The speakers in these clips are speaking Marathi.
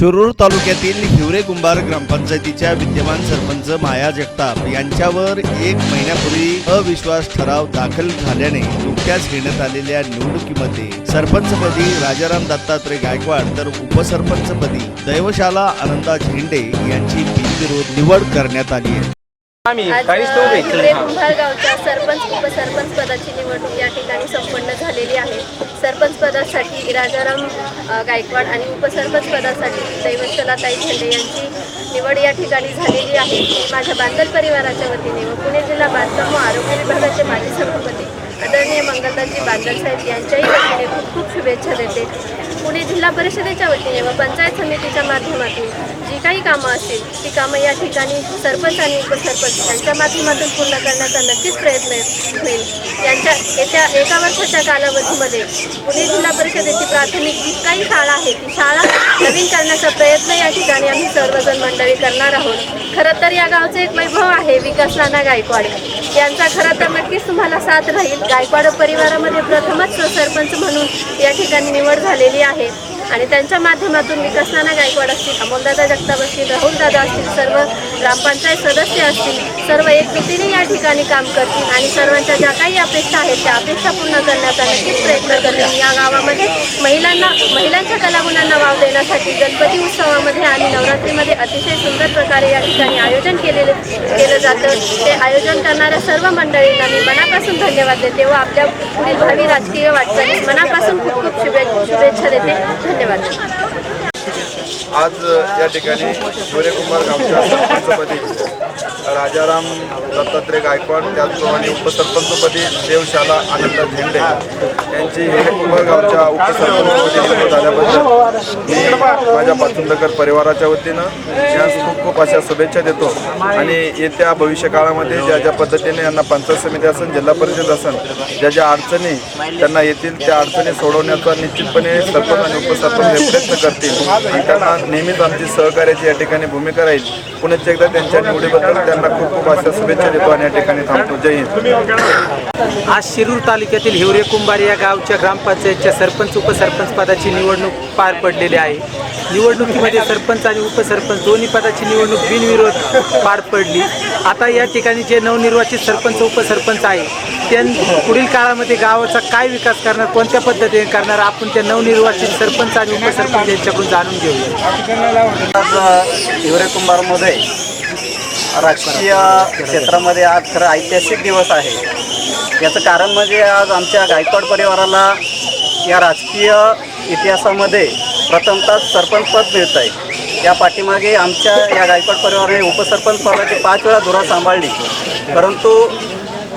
शिरूर तालुक्यातील हिवरे कुंभार ग्रामपंचायतीच्या विद्यमान सरपंच माया जगताप यांच्यावर एक महिन्यापूर्वी अविश्वास ठराव दाखल झाल्याने नुकत्याच घेण्यात आलेल्या निवडणुकीमध्ये सरपंचपदी राजाराम दत्तात्रय गायकवाड तर उपसरपंचपदी दैवशाला आनंदा झेंडे यांची बिनविरोध निवड करण्यात आली आहे. आम्ही आज कुंभार गावच्या सरपंच उपसरपंच पदाची निवडणूक या ठिकाणी संपन्न झालेली आहे. सरपंच पदासाठी राजाराम अ, गायकवाड आणि उपसरपंच पदासाठी दैवचलाताई झेंडे यांची निवड या ठिकाणी झालेली आहे. मी माझ्या बांधल परिवाराच्या वतीने व पुणे जिल्हा बांधकाम व आरोग्य विभागाचे माजी सभापती आदरणीय मंगलदासजी बांदल साहेब यांच्याही वतीने खूप खूप शुभेच्छा देते. पुणे जिल्हा परिषदेच्या वतीने व पंचायत समितीच्या माध्यमातून जी काही कामं असतील ती कामं या ठिकाणी सरपंच आणि उपसरपंच यांच्या माध्यमातून पूर्ण करण्याचा नक्कीच प्रयत्न होईल. यांच्या येत्या एका वर्षाच्या कालावधीमध्ये पुणे जिल्हा परिषदेची प्राथमिक जी काही शाळा आहे ती शाळा नवीन करण्याचा प्रयत्न या ठिकाणी आम्ही सर्वजण मंडळी करणार आहोत. खरं तर या गावचं एक वैभव आहे विकास नाना गायकवाड. यांचा खरं तर नक्कीच तुम्हाला साथ राहील. गायकवाड परिवारामध्ये प्रथमच सरपंच म्हणून या ठिकाणी निवड झालेली आहे. आणि त्यांच्या माध्यमातून विकास गायकवाड असतील अमोलदादा जगताप असतील राहुलदादा असतील सर्व ग्रामपंचायत सदस्य असतील सर्व एकमितीने या ठिकाणी काम करतील आणि सर्वांच्या ज्या काही अपेक्षा आहेत त्या अपेक्षा पूर्ण करण्याचा नक्कीच प्रयत्न करतील. या गावामध्ये महिलांना महिलांच्या कलागुणांना वाव देण्यासाठी गणपती उत्सवामध्ये आणि नवरात्रीमध्ये अतिशय सुंदर प्रकारे या ठिकाणी आयोजन केलेले केलं जातं. ते आयोजन करणाऱ्या सर्व मंडळींना मी मनापासून धन्यवाद देते व आपल्या पुढील भावी राजकीय वाटचालीस मनापासून खूप खूप शुभे शुभेच्छा देते. धन्यवाद. आज या ठिकाणी सूर्यकुमार गावच्या सरपंचपदी राजाराम दत्तात्रय गायकवाड त्याचप्रमाणे उपसरपंचपदी देवशाला आनंद झेंडे यांची हे गावच्या उपसरपंचपदी निवड झाल्याबद्दल मी माझ्या पाचुंदकर परिवाराच्या वतीनं यास खूप खूप अशा शुभेच्छा देतो. आणि येत्या भविष्यकाळामध्ये ज्या ज्या पद्धतीने यांना पंचायत समिती असेल जिल्हा परिषद असेल ज्या ज्या अडचणी त्यांना येतील त्या अडचणी सोडवण्याचा निश्चितपणे सरपंच आणि उपसरपंच प्रयत्न करतील. आणि त्यांना नेहमीच आमची सहकार्याची या ठिकाणी भूमिका राहील. पुण्याच एकदा त्यांच्या निवडीबद्दल त्यांना खूप खूप अशा शुभेच्छा देतो आणि या ठिकाणी थांबतो. जय हिंद. आज शिरूर तालुक्यातील हिवरे कुंभार या गावच्या ग्रामपंचायतच्या सरपंच उपसरपंच पदाची निवडणूक पार पडलेली आहे. निवडणुकीमध्ये सरपंच आणि उपसरपंच दोन्ही पदाची निवडणूक बिनविरोध पार पडली. आता या ठिकाणी जे नवनिर्वाचित सरपंच उपसरपंच आहे त्या पुढील काळामध्ये गावाचा काय विकास करणार कोणत्या पद्धतीने करणार आपण त्या नवनिर्वाचित सरपंच आणि उपसरपंच यांच्याकडून जाणून घेऊया. आज हिवरे कुंभारमध्ये राजकीय क्षेत्रामध्ये आज खरं ऐतिहासिक दिवस आहे. याचं कारण म्हणजे आज आमच्या गायकवाड परिवाराला या राजकीय इतिहासामध्ये प्रथमतः सरपंचपद मिळत आहे या पाठीमागे आमच्या या गायकवाड परिवाराने उपसरपंच पदाची पाच वेळा धुरा सांभाळली. परंतु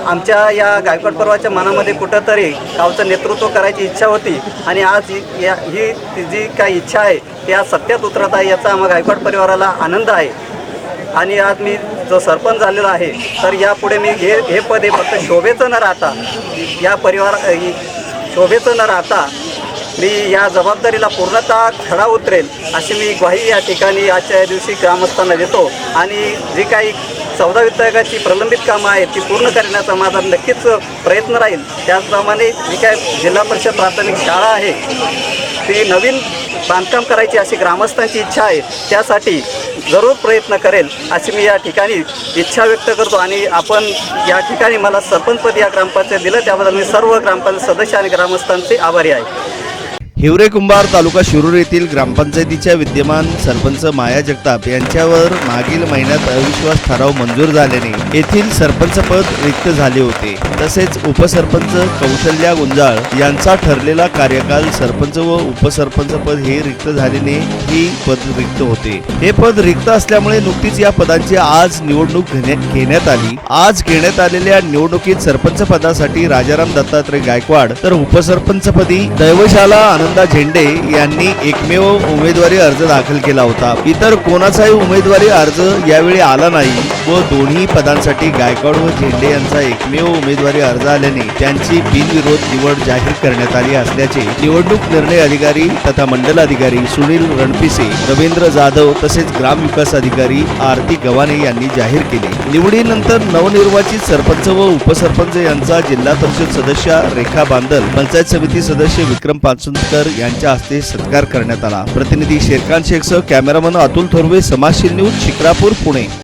आमच्या या गायकवाड पर्वाच्या मनामध्ये कुठंतरी गावचं नेतृत्व करायची इच्छा होती आणि आज ही या ही ती जी काही इच्छा आहे ती आज सत्यात उतरत आहे याचा आम्हा गायकवाड परिवाराला आनंद आहे. आणि आज मी जो सरपंच झालेला आहे तर यापुढे मी हे हे पद हे फक्त शोभेचं न राहता या परिवार शोभेचं न राहता मी या जबाबदारीला पूर्णतः खडा उतरेल अशी मी ग्वाही या ठिकाणी आजच्या दिवशी ग्रामस्थांना देतो. आणि जी काही चौदा विभागाची प्रलंबित कामं आहेत ती पूर्ण करण्याचा माझा नक्कीच प्रयत्न राहील. त्याचप्रमाणे जी काय जिल्हा परिषद प्राथमिक शाळा आहे ती नवीन बांधकाम करायची अशी ग्रामस्थांची इच्छा आहे. त्यासाठी जरूर प्रयत्न करेल अशी मी या ठिकाणी इच्छा व्यक्त करतो आणि आपण या ठिकाणी मला सरपंचपद या ग्रामपंचायत दिलं. त्याबद्दल मी सर्व ग्रामपंचायत सदस्य आणि ग्रामस्थांचे आभारी आहे. हिवरे कुंभार तालुका शिरूर येथील ग्रामपंचायतीच्या विद्यमान सरपंच माया जगताप यांच्यावर मागील महिन्यात अविश्वास ठराव मंजूर झाल्याने येथील सरपंचपद रिक्त झाले होते. तसेच उपसरपंच कौशल्या गुंजाळ यांचा ठरलेला कार्यकाल सरपंच व उपसरपंच पद हे रिक्त झाल्याने ही पद रिक्त होते. हे पद रिक्त असल्यामुळे नुकतीच या पदांची आज निवडणूक घेण्यात आली. आज घेण्यात आलेल्या निवडणुकीत सरपंच पदासाठी राजाराम दत्तात्रय गायकवाड तर उपसरपंचपदी दैवशाला आनंद झेंडे यांनी एकमेव उमेदवारी अर्ज दाखल केला होता. इतर कोणाचाही उमेदवारी अर्ज यावेळी आला नाही व दोन्ही पदांसाठी गायकवाड व झेंडे यांचा एकमेव उमेदवारी अर्ज आल्याने त्यांची बिनविरोध निवड जाहीर करण्यात आली असल्याचे निवडणूक निर्णय अधिकारी तथा मंडल अधिकारी सुनील रणपिसे रवींद्र जाधव तसेच ग्रामविकास अधिकारी आरती गव्हाणे यांनी जाहीर केले. निवडीनंतर नवनिर्वाचित सरपंच व उपसरपंच यांचा जिल्हा परिषद सदस्य रेखा बांदल पंचायत समिती सदस्य विक्रम पाचुंदकर आंबेडकर यांच्या हस्ते सत्कार करण्यात आला. प्रतिनिधी शेरखान शेखसह कॅमेरामन अतुल थोरवे समाजशील न्यूज शिक्रापूर पुणे.